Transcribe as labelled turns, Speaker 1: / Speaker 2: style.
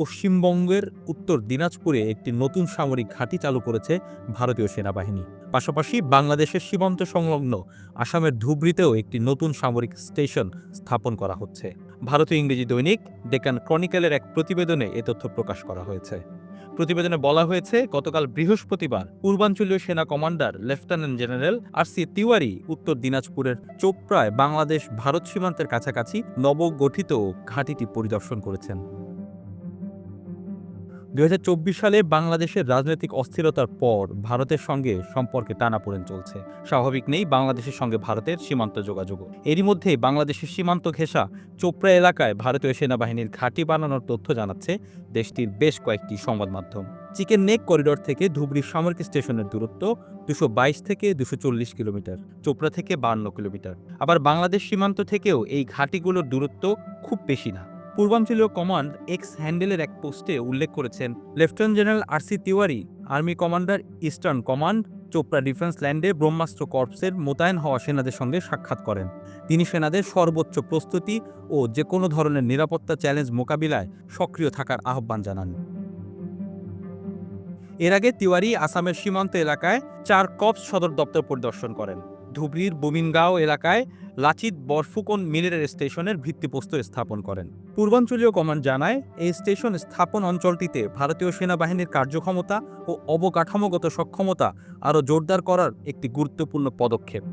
Speaker 1: পশ্চিমবঙ্গের উত্তর দিনাজপুরে একটি নতুন সামরিক ঘাঁটি চালু করেছে ভারতীয় সেনাবাহিনী। পাশাপাশি বাংলাদেশের সীমান্ত সংলগ্ন আসামের ধুবড়িতেও একটি নতুন সামরিক স্টেশন স্থাপন করা হচ্ছে। ভারতীয় ইংরেজি দৈনিক ডেকান ক্রনিক্যালের এক প্রতিবেদনে এ তথ্য প্রকাশ করা হয়েছে। প্রতিবেদনে বলা হয়েছে, গতকাল বৃহস্পতিবার পূর্বাঞ্চলীয় সেনা commander, lieutenant general R C Tiwari উত্তর দিনাজপুরের চোপড়ায় বাংলাদেশ ভারত সীমান্তের কাছাকাছি নবগঠিত ঘাঁটিটি পরিদর্শন করেছেন। দুই হাজার চব্বিশ সালে বাংলাদেশের রাজনৈতিক অস্থিরতার পর ভারতের সঙ্গে সম্পর্কে টানাপোড়েন চলছে। স্বাভাবিক নেই বাংলাদেশের সঙ্গে ভারতের সীমান্ত যোগাযোগও। এরই মধ্যে বাংলাদেশের সীমান্ত ঘেঁষা চোপড়া এলাকায় ভারতীয় সেনাবাহিনীর ঘাঁটি বানানোর তথ্য জানাচ্ছে দেশটির বেশ কয়েকটি সংবাদ মাধ্যম। চিকেন নেক করিডোর থেকে ধুবড়ি সামরিক স্টেশনের দূরত্ব দুশো থেকে দুশো কিলোমিটার, চোপড়া থেকে বান্ন কিলোমিটার। আবার বাংলাদেশ সীমান্ত থেকেও এই ঘাঁটিগুলোর দূরত্ব খুব বেশি না। পূর্বাঞ্চলীয় কমান্ড এক্স হ্যান্ডেলের এক পোস্টে উল্লেখ করেছেন, lieutenant general R C Tiwari, army commander eastern command, Chopra defence ল্যান্ডে ব্রহ্মাস্ত্র কর্পসের মোতায়েন হওয়া সেনাদের সঙ্গে সাক্ষাৎ করেন। তিনি সেনাদের সর্বোচ্চ প্রস্তুতি ও যে কোনো ধরনের নিরাপত্তা চ্যালেঞ্জ মোকাবিলায় সক্রিয় থাকার আহ্বান জানান। এর আগে তিওয়ারি আসামের সীমান্ত এলাকায় চার কপস সদর দপ্তর পরিদর্শন করেন। ধুবড়ির বুমিনগাঁও এলাকায় লাচিত বরফুকন মিলের স্টেশনের ভিত্তিপ্রস্তর স্থাপন করেন। পূর্বাঞ্চলীয় কমান্ড জানায়, এই স্টেশন স্থাপন অঞ্চলটিতে ভারতীয় সেনাবাহিনীর কার্যক্ষমতা ও অবকাঠামোগত সক্ষমতা আরও জোরদার করার একটি গুরুত্বপূর্ণ পদক্ষেপ।